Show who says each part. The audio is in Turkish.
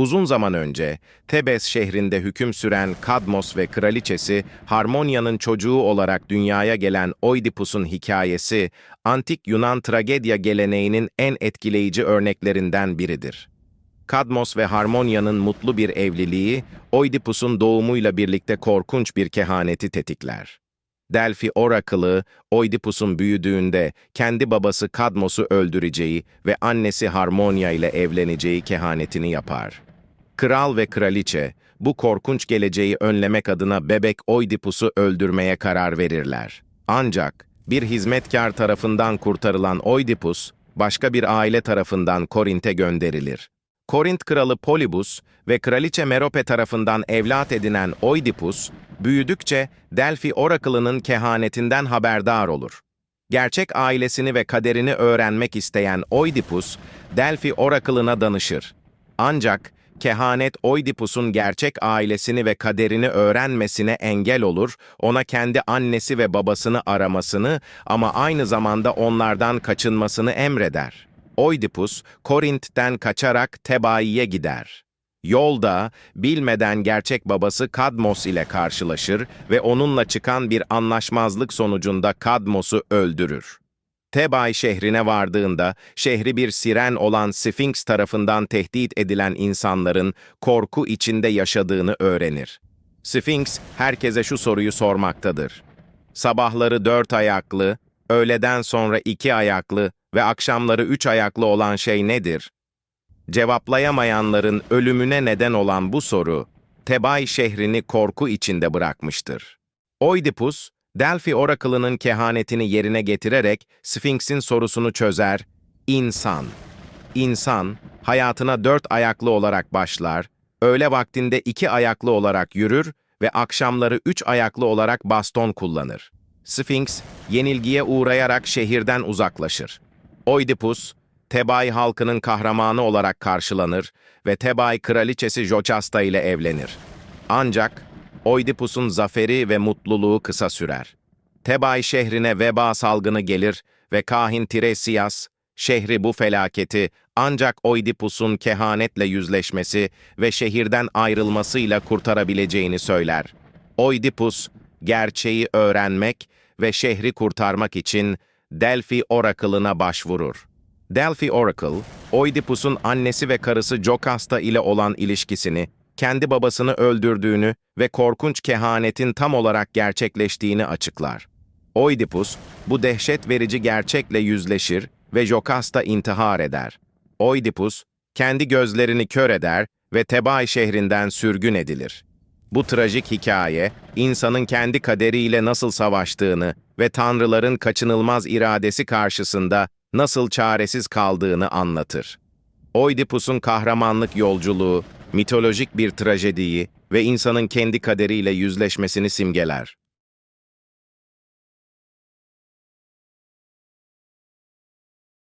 Speaker 1: Uzun zaman önce Tebes şehrinde hüküm süren Kadmos ve kraliçesi Harmonia'nın çocuğu olarak dünyaya gelen Oidipus'un hikayesi, antik Yunan tragedya geleneğinin en etkileyici örneklerinden biridir. Kadmos ve Harmonia'nın mutlu bir evliliği, Oidipus'un doğumuyla birlikte korkunç bir kehaneti tetikler. Delphi Oracle'ı, Oidipus'un büyüdüğünde kendi babası Kadmos'u öldüreceği ve annesi Harmonia ile evleneceği kehanetini yapar. Kral ve kraliçe, bu korkunç geleceği önlemek adına bebek Oidipus'u öldürmeye karar verirler. Ancak bir hizmetkar tarafından kurtarılan Oidipus, başka bir aile tarafından Korint'e gönderilir. Korint kralı Polybus ve kraliçe Merope tarafından evlat edinen Oidipus, büyüdükçe Delphi Oracle'ının kehanetinden haberdar olur. Gerçek ailesini ve kaderini öğrenmek isteyen Oidipus, Delphi Oracle'ına danışır. Ancak kehanet Oidipus'un gerçek ailesini ve kaderini öğrenmesine engel olur, ona kendi annesi ve babasını aramasını ama aynı zamanda onlardan kaçınmasını emreder. Oidipus, Korint'ten kaçarak Tebai'ye gider. Yolda, bilmeden gerçek babası Kadmos ile karşılaşır ve onunla çıkan bir anlaşmazlık sonucunda Kadmos'u öldürür. Tebai şehrine vardığında, şehri bir siren olan Sphinx tarafından tehdit edilen insanların korku içinde yaşadığını öğrenir. Sphinx, herkese şu soruyu sormaktadır. Sabahları dört ayaklı, öğleden sonra iki ayaklı ve akşamları üç ayaklı olan şey nedir? Cevaplayamayanların ölümüne neden olan bu soru, Tebay şehrini korku içinde bırakmıştır. Oidipus, Delphi Oracle'ının kehanetini yerine getirerek Sphinx'in sorusunu çözer, İnsan. İnsan, hayatına dört ayaklı olarak başlar, öğle vaktinde iki ayaklı olarak yürür ve akşamları üç ayaklı olarak baston kullanır. Sphinx, yenilgiye uğrayarak şehirden uzaklaşır. Oidipus, Tebay halkının kahramanı olarak karşılanır ve Tebay kraliçesi Jocasta ile evlenir. Ancak Oidipus'un zaferi ve mutluluğu kısa sürer. Tebay şehrine veba salgını gelir ve kahin Tiresias, şehri bu felaketi ancak Oidipus'un kehanetle yüzleşmesi ve şehirden ayrılmasıyla kurtarabileceğini söyler. Oidipus, gerçeği öğrenmek ve şehri kurtarmak için Delphi Oracle'ına başvurur. Delphi Oracle, Oidipus'un annesi ve karısı Jocasta ile olan ilişkisini, kendi babasını öldürdüğünü ve korkunç kehanetin tam olarak gerçekleştiğini açıklar. Oidipus, bu dehşet verici gerçekle yüzleşir ve Jocasta intihar eder. Oidipus, kendi gözlerini kör eder ve Tebay şehrinden sürgün edilir. Bu trajik hikaye, insanın kendi kaderiyle nasıl savaştığını ve tanrıların kaçınılmaz iradesi karşısında nasıl çaresiz kaldığını anlatır. Oidipus'un kahramanlık yolculuğu, mitolojik bir trajediyi ve insanın kendi kaderiyle yüzleşmesini simgeler.